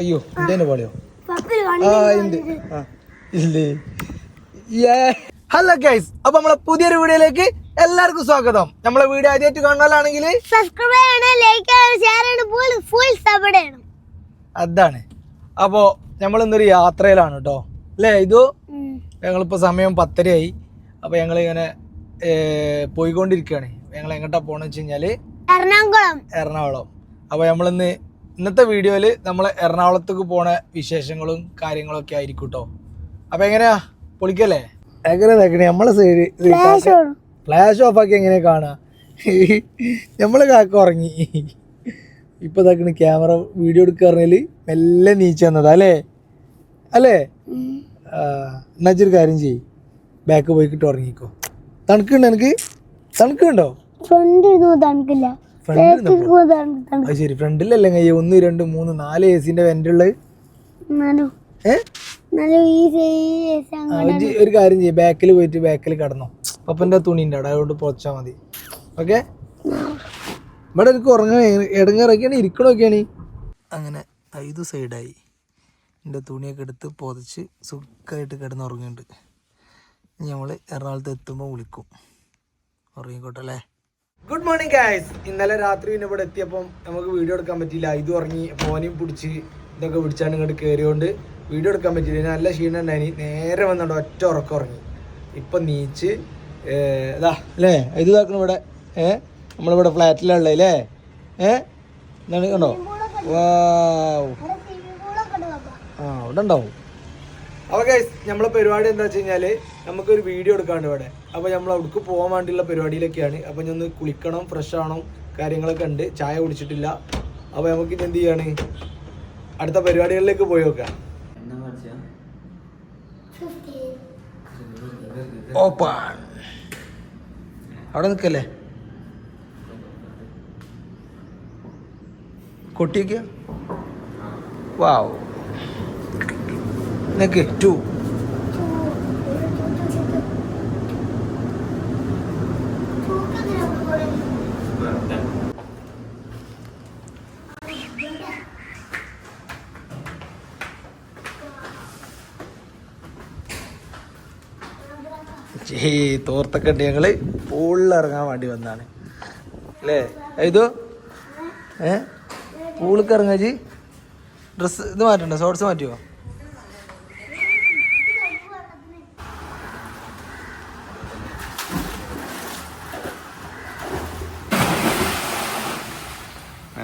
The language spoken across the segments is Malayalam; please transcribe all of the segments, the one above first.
അയ്യോ എന്തേന്റെ പോളിയോ? പപ്പിൽ ആ ഉണ്ട്. ആ ഇല്ലേ? ഹലോ ഗൈസ് അപ്പൊ നമ്മളെ പുതിയൊരു വീഡിയോയിലേക്ക് എല്ലാവർക്കും സ്വാഗതം. നമ്മളെ വീഡിയോ ആദ്യമായിട്ട് കാണാനാണെങ്കിൽ സബ്സ്ക്രൈബ് ചെയ്യണം ലൈക്ക് ചെയ്യണം ഷെയർ ചെയ്യണം ഫുൾ ഫുൾ സപ്പോർട്ട് ചെയ്യണം. അതാണ്. അപ്പോ നമ്മൾ ഇന്നൊരു യാത്രയിലാണ് കേട്ടോ അല്ലേ ഇതു? ഞങ്ങളിപ്പോ സമയം പത്തരയായി. അപ്പൊ ഞങ്ങൾ ഇങ്ങനെ പോയിക്കൊണ്ടിരിക്കുകയാണ്. ഞങ്ങൾ എങ്ങോട്ടാ പോണെന്ന് വെച്ച് കഴിഞ്ഞാൽ എറണാകുളം. എറണാകുളം. അപ്പോൾ നമ്മളിന്ന് ഇന്നത്തെ വീഡിയോയിൽ നമ്മൾ എറണാകുളത്തേക്ക് പോണ വിശേഷങ്ങളും കാര്യങ്ങളും ഒക്കെ ആയിരിക്കും കേട്ടോ അപ്പൊ എങ്ങനെയാ? പൊളിക്കല്ലേ? എങ്ങനെ നോക്കണേ? നമ്മളെ സൈഡ് ഫ്ലാഷ് ഓഫ് ആക്കി എങ്ങനെ കാണാ? നമ്മൾ കാക്ക ഉറങ്ങി. ഇപ്പൊ ഇതാക്കണ ക്യാമറ വീഡിയോ എടുക്കാറിൽ മെല്ലെ നീച്ച് വന്നതാ അല്ലേ? അല്ലേ? ആ, എന്നാ ഇജ്ജ് ഒരു കാര്യം ചെയ്യ്. ബാക്ക് പോയിക്കിട്ട് ഉറങ്ങിക്കോ. തണുക്കുണ്ടോ എനിക്ക് തണുക്കുണ്ടോ? തണുക്കില്ല. അത് ശരി ഫ്രണ്ടിലല്ലേ കയ്യ ഒന്ന് രണ്ട് മൂന്ന് നാല് എ സിന്റെ വെന്റ് ഉള്ളത് ഒരു കാര്യം ചെയ്യ്. ബാക്കിൽ പോയിട്ട് ബാക്കിൽ കടന്നോ. പപ്പന്റെ തുണിന്റെ അവിടെ അതുകൊണ്ട് പൊച്ചാ മതി. ഓക്കെ ഇവിടെ എനിക്ക് ഉറങ്ങാൻ ഇടങ്ങറൊക്കെയാണ് ഇരിക്കണൊക്കെയാണ്. അങ്ങനെ ഐത് സൈഡായി എന്റെ തുണിയൊക്കെ എടുത്ത് പൊതച്ച് സുഖമായിട്ട് കിടന്ന് ഞമ്മൾ ഇനി നമ്മൾ എറണാകുളത്ത് എത്തുമ്പോൾ വിളിക്കും. ഉറങ്ങിക്കോട്ടെ അല്ലേ? ഗുഡ് മോർണിംഗ് ഗായ്സ് ഇന്നലെ രാത്രി പിന്നെ ഇവിടെ എത്തിയപ്പം നമുക്ക് വീഡിയോ എടുക്കാൻ പറ്റിയില്ല. ഇത് ഉറങ്ങി ഫോനെയും പിടിച്ച് ഇതൊക്കെ പിടിച്ചാണ് ഇങ്ങോട്ട് കയറിയോണ്ട് വീഡിയോ എടുക്കാൻ പറ്റിയില്ല. നല്ല ക്ഷീണം ഉണ്ടായി നേരെ വന്നോണ്ട് ഒറ്റ ഉറക്കം ഉറങ്ങി. ഇപ്പം നീച്ച് ഇതാ അല്ലേ? ഇത് ഇതാക്കണം ഇവിടെ. ഏ നമ്മളിവിടെ ഫ്ലാറ്റിലുള്ള അല്ലേ? ഏ എന്താണ് കണ്ടോ? വാ ആ അവിടെ ഉണ്ടാവും. അപ്പോൾ ഗൈസ് നമ്മളെ പരിപാടി എന്താ വെച്ച് കഴിഞ്ഞാൽ നമുക്കൊരു വീഡിയോ എടുക്കാണ്ട് ഇവിടെ. അപ്പോൾ നമ്മൾ അവിടേക്ക് പോകാൻ വേണ്ടിയുള്ള പരിപാടിയിലൊക്കെയാണ്. അപ്പോൾ ഞാൻ ഒന്ന് കുളിക്കണം ഫ്രഷ് ആണോ കാര്യങ്ങളൊക്കെ ഉണ്ട്. ചായ കുടിച്ചിട്ടില്ല. അപ്പോൾ നമുക്ക് ഇനി എന്ത് ചെയ്യാണ്? അടുത്ത പരിപാടികളിലേക്ക് പോയി നോക്കാം. ഓപ്പൺ. അവിടെ നിൽക്കല്ലേ? കൊട്ടിയൊക്കെയാ? വാവ് നിക്ക് ടു ഈ തോർത്തൊക്കെ ഉണ്ട് ഞങ്ങൾ. പൂളിൽ ഇറങ്ങാൻ വേണ്ടി വന്നാണ്. അല്ലേ? ഇതോ? ഏ? പൂളിക്ക് ഇറങ്ങാ ജി? ഡ്രസ് ഇത് മാറ്റണ്ടോ? ഷോർട്സ് മാറ്റുമോ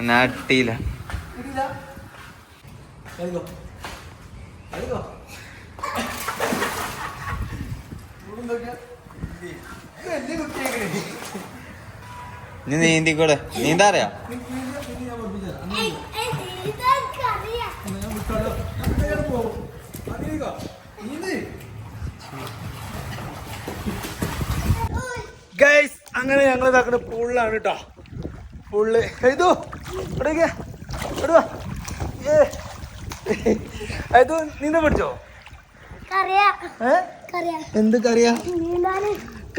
നാട്ടിയില്ല നീ നീന്തിക്കൂടെ നീന്താ. അറിയാ ഗൈസ് അങ്ങനെ ഞങ്ങൾ ഇതാക്കുന്ന പുള്ളാണ് കേട്ടോ പുള്ളി ഇത് ഇടുവാ ഏ. പഠിച്ചോ? കറിയാ. എന്ത് കറിയാ?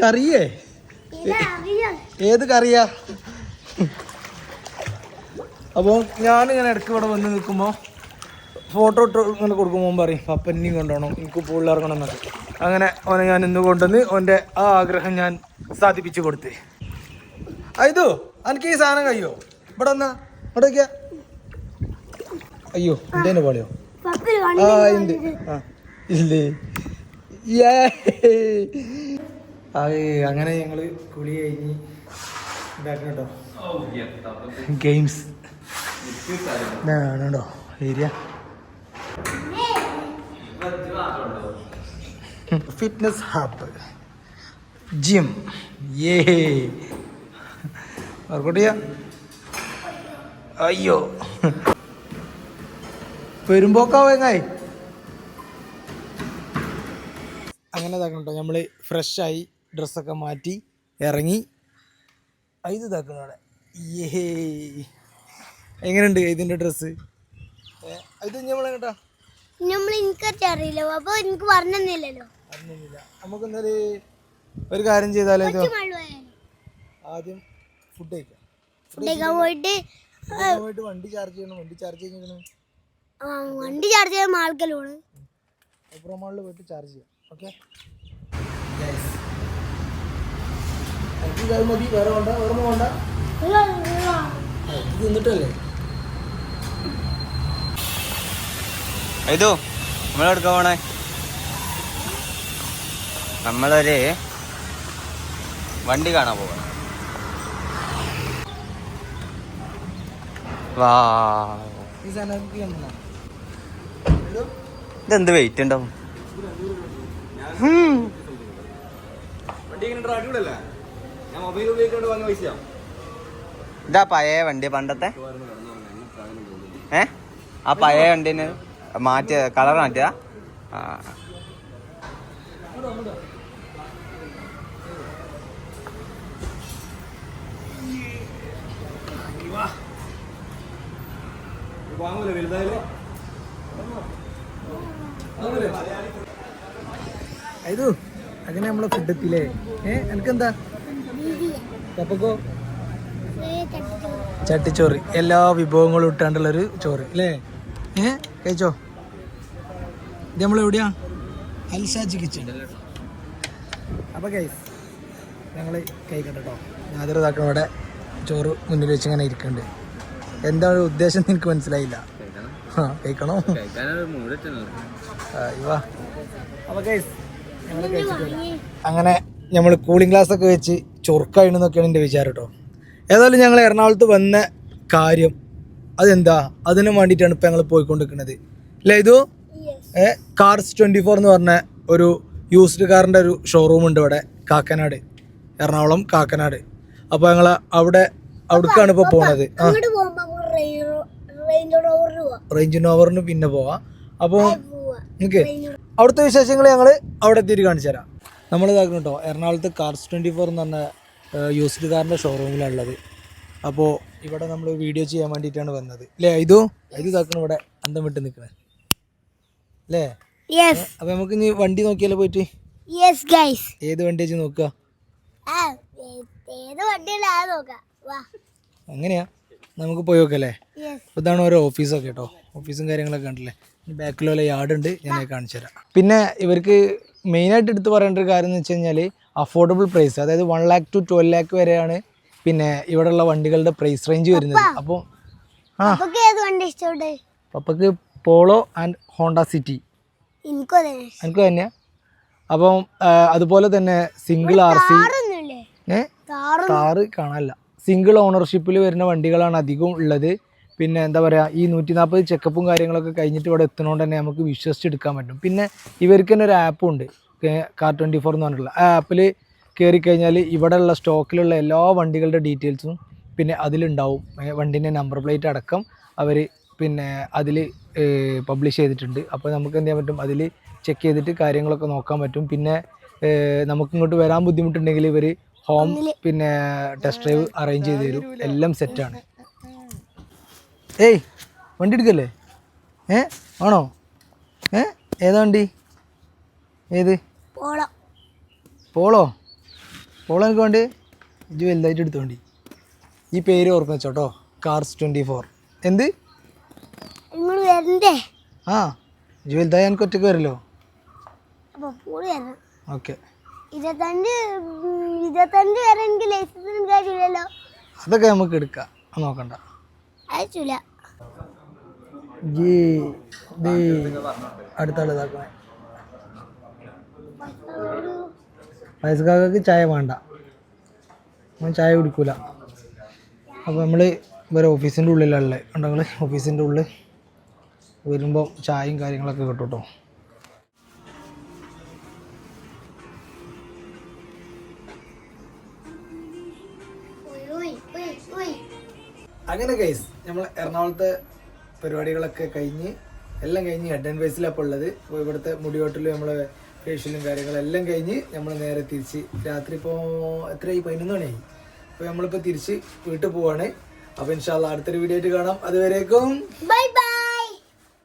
കറിയേ? ഏത് കറിയാ? അപ്പോൾ ഞാനിങ്ങനെ ഇടയ്ക്ക് ഇവിടെ വന്ന് നിൽക്കുമ്പോൾ ഫോട്ടോ ഇട്ട് ഇങ്ങനെ കൊടുക്കുമ്പോൾ പറയും പപ്പനെയും കൊണ്ടുപോകണം എനിക്ക് പൂളിൽ ഇറങ്ങണം എന്നൊക്കെ. അങ്ങനെ ഓനെ ഞാൻ ഇന്ന് കൊണ്ടുവന്ന് ഓന്റെ ആ ആഗ്രഹം ഞാൻ സാധിപ്പിച്ചു കൊടുത്തേ. ഐതു എനിക്ക് ഈ സാധനം കഴിയോ? ഇവിടെ വന്നാ ഇവിടെ അയ്യോ എന്തേന്റെ പോളിയോ? ആ ഉണ്ട് ആ ഇല്ലേ. അങ്ങനെ ഞങ്ങൾ കുളി കഴിഞ്ഞ് ഇതാക്കണം കേട്ടോ. ഗെയിംസ്. ണോ ഏരിയ ഫിറ്റ്നസ് ഹാപ്പ് ജിം. ഏ വർക്കൗട്ട് ചെയ്യാ? അയ്യോ. പെരുമ്പോക്കാവേങ്ങായി അങ്ങനെ ഇതാക്കണം കേട്ടോ. നമ്മൾ ഫ്രഷായി ഡ്രസ്സൊക്കെ മാറ്റി ഇറങ്ങി. ഇത് ഇതാക്കണം അവിടെ. ഏ എങ്ങനെയുണ്ട് ഇതിന്റെ ഡ്രസ്സ് ഇത് നമ്മൾ കേട്ടാ നമ്മൾ എനിക്കറിയ അറിയില്ല. അപ്പൊ എനിക്ക് പറഞ്ഞില്ലല്ലോ നമുക്ക് എന്നൊരു ഒരു കാര്യം ചെയ്താലോ ആദ്യം ഫുഡ് കഴിക്കാം. ഫുഡ് കഴിക്കാൻ പോയിട്ട് പോയിട്ട് വണ്ടി ചാർജ് ചെയ്യണം? വണ്ടി ചാർജ് ചെയ്യണം ആ, വണ്ടി ചാർജ് ചെയ്യാൻ ആൾക്കല്ലോണ് സൂപ്പർ മാളിൽ പോയിട്ട് ചാർജ് ചെയ്യാം. ഓക്കെ ഇത് മതി. വേറെ വേണ്ട. വേറെ ഒന്നും വേണ്ട. ഇത് നിന്നിട്ടല്ലേ ഇതു നമ്മളെടുക്ക പോണേ? നമ്മളൊരു വണ്ടി കാണാൻ പോകണം വാ ഈ സാധനം കണ്ടോ ഇതെന്ത് വെയിറ്റ് ഉണ്ടാവും? ഇതാ പഴയ വണ്ടി പണ്ടത്തെ. ഏ? ആ പഴയ വണ്ടിന് മാറ്റിയ കളർ മാറ്റിയ ആ. ഇത് അങ്ങനെ നമ്മളെ ഫുഡ് എത്തിയില്ലേ? ഏ എനിക്കെന്താ? പപ്പക്കോ? ചട്ടിച്ചോറ്. എല്ലാ വിഭവങ്ങളും ഇട്ടാണ്ടുള്ളൊരു ചോറ് അല്ലേ ഏ കഴിച്ചോ? ഇത് നമ്മൾ എവിടെയാ? അൽഷാജ് കിച്ചൺ അപ്പോൾ കൈസ് ഞങ്ങൾ കഴിക്കട്ടെ കേട്ടോ ഞാതൊരു ഇതാക്കണം ഇവിടെ ചോറ് മുന്നിൽ വെച്ച് ഇങ്ങനെ ഇരിക്കുന്നുണ്ട് എന്താണ് ഉദ്ദേശം എനിക്ക് മനസ്സിലായില്ല. ആ കഴിക്കണോ അങ്ങനെ നമ്മൾ കൂളിംഗ് ഗ്ലാസ് ഒക്കെ വെച്ച് ചൊറുക്കായിണെന്നൊക്കെയാണ് എന്റെ വിചാരം കേട്ടോ. ഏതായാലും ഞങ്ങൾ എറണാകുളത്ത് വന്ന കാര്യം അതെന്താ? അതിനു വേണ്ടിയിട്ടാണ് ഇപ്പം ഞങ്ങൾ പോയിക്കൊണ്ടിരിക്കുന്നത്. അല്ലേ ഇതു? കാർസ് ട്വന്റി ഫോർ എന്ന് പറഞ്ഞ ഒരു യൂസ്ഡ് കാറിന്റെ ഒരു ഷോറൂം ഉണ്ട് ഇവിടെ കാക്കനാട്. എറണാകുളം കാക്കനാട്. അപ്പോൾ ഞങ്ങൾ അവിടെ അവിടേക്കാണ് ഇപ്പോൾ പോണത്. ആ. റേഞ്ച് ഓവറിന് പിന്നെ പോവാം. അപ്പോൾ ഓക്കെ അവിടുത്തെ വിശേഷങ്ങൾ ഞങ്ങൾ അവിടെ എത്തിയിട്ട് കാണിച്ചു തരാം. നമ്മൾ ഇതാക്കണം കേട്ടോ എറണാകുളത്ത് കാർസ് ട്വന്റി ഫോർ എന്ന് പറഞ്ഞ യൂസ്ഡ് കാറിന്റെ ഉള്ളത് അപ്പോൾ ഇവിടെ നമ്മൾ വീഡിയോ ചെയ്യാൻ വേണ്ടിയിട്ടാണ് വന്നത്. അല്ലേ ഇതു ഇത് ഇതാക്കണം ഇവിടെ അന്തം വിട്ട് നിൽക്കണേ അല്ലേ അപ്പൊ നമുക്ക് ഇനി വണ്ടി നോക്കിയാലോ പോയിട്ട്? ഏത് വണ്ടി വെച്ച് നോക്കുക അങ്ങനെയാ. നമുക്ക് പോയി നോക്കല്ലേ ഇതാണ് ഓരോ ഓഫീസൊക്കെ കേട്ടോ ഓഫീസും കാര്യങ്ങളൊക്കെ ഉണ്ടല്ലേ ബാക്കിൽ വല്ല യാർഡ് ഉണ്ട് ഞാൻ കാണിച്ചു തരാം. പിന്നെ ഇവർക്ക് മെയിനായിട്ട് എടുത്ത് പറയേണ്ട ഒരു കാര്യം എന്ന് വെച്ച് കഴിഞ്ഞാൽ അഫോർഡബിൾ പ്രൈസ് അതായത് one lakh to twelve lakh വരെയാണ് പിന്നെ ഇവിടെയുള്ള വണ്ടികളുടെ പ്രൈസ് റേഞ്ച് വരുന്നത്. അപ്പോൾ ആ. പപ്പക്ക് പോളോ ആൻഡ് ഹോണ്ട സിറ്റി. എനിക്കും തന്നെയാ അപ്പം അതുപോലെ തന്നെ സിംഗിൾ ആർ സി ഏ? കാറ് കാണാനില്ല. സിംഗിൾ ഓണർഷിപ്പിൽ വരുന്ന വണ്ടികളാണ് അധികം ഉള്ളത്. പിന്നെ എന്താ പറയുക ഈ നൂറ്റി നാൽപ്പത് ചെക്കപ്പും കാര്യങ്ങളൊക്കെ കഴിഞ്ഞിട്ട് ഇവിടെ എത്തുന്നതുകൊണ്ട് തന്നെ നമുക്ക് വിശ്വസിച്ചെടുക്കാൻ പറ്റും. പിന്നെ ഇവർക്ക് തന്നെ ഒരു ആപ്പും ഉണ്ട്. കാർ ട്വന്റി ഫോർ എന്ന് പറഞ്ഞിട്ടുള്ള. ആ ആപ്പിൽ കയറി കഴിഞ്ഞാൽ ഇവിടെ ഉള്ള സ്റ്റോക്കിലുള്ള എല്ലാ വണ്ടികളുടെ ഡീറ്റെയിൽസും പിന്നെ അതിലുണ്ടാവും. വണ്ടീന്റെ നമ്പർ പ്ലേറ്റ് അടക്കം അവർ പിന്നെ അതിൽ പബ്ലിഷ് ചെയ്തിട്ടുണ്ട്. അപ്പോൾ നമുക്ക് എന്ത് ചെയ്യാൻ പറ്റും? അതിൽ ചെക്ക് ചെയ്തിട്ട് കാര്യങ്ങളൊക്കെ നോക്കാൻ പറ്റും. പിന്നെ നമുക്ക് ഇങ്ങോട്ട് വരാൻ ബുദ്ധിമുട്ടുണ്ടെങ്കിൽ ഇവർ ഹോം പിന്നെ ടെസ്റ്റ് ഡ്രൈവ് അറേഞ്ച് ചെയ്ത് തരും. എല്ലാം സെറ്റാണ് ഏയ് വണ്ടി എടുക്കല്ലേ? ഏ ആണോ? ഏ ഏതാ വണ്ടി? ഏത്? പോളോ. പോളോ? പോളോ എനിക്ക് വേണ്ടി? ഇത് വലുതായിട്ട് എടുത്ത വണ്ടി. ഈ പേര് ഓർമ്മ വെച്ചോട്ടോ. കാർസ് ട്വന്റി ഫോർ എന്ത് ആ ഇത് വലുതായി എനിക്ക് ഒറ്റയ്ക്ക് വരല്ലോ. ഓക്കെ ഇരുപത്തഞ്ച് ഉം, ഇരുപത്തഞ്ച് വരെ എനിക്ക് ലൈസൻസിന് കാര്യമില്ലല്ലോ അതൊക്കെ നമുക്ക് എടുക്കാം. അത് നോക്കണ്ട. അയച്ചില്ല അടുത്ത ആൾ ഇതാക്കണേ. വയസ്സുകാർക്ക് ചായ വേണ്ട. അവൻ ചായ കുടിക്കൂല. അപ്പോൾ നമ്മൾ ഇവരെ ഓഫീസിന്റെ ഉള്ളിലുള്ള ഉണ്ടെങ്കിൽ ഓഫീസിന്റെ ഉള്ളിൽ വരുമ്പോൾ ചായയും കാര്യങ്ങളൊക്കെ കിട്ടും കേട്ടോ അങ്ങനെ ഗൈസ് നമ്മൾ എറണാകുളത്തെ പരിപാടികളൊക്കെ കഴിഞ്ഞ് എല്ലാം കഴിഞ്ഞ് ഹെഡ് ആൻഡ് വൈസിലാണ് അപ്പോൾ ഉള്ളത്. അപ്പോൾ ഇവിടുത്തെ മുടിയോട്ടിലും നമ്മൾ ഫേഷ്യലും കാര്യങ്ങളും എല്ലാം കഴിഞ്ഞ് നമ്മൾ നേരെ തിരിച്ച് രാത്രി ഇപ്പോൾ എത്രയായി പതിനൊന്ന് മണിയായി. അപ്പോൾ നമ്മളിപ്പോൾ തിരിച്ച് വീട്ടിൽ പോവാണ്. അപ്പോൾ ഇൻഷാല്ല അടുത്തൊരു വീഡിയോ ആയിട്ട് കാണാം. അതുവരേക്കും ബൈ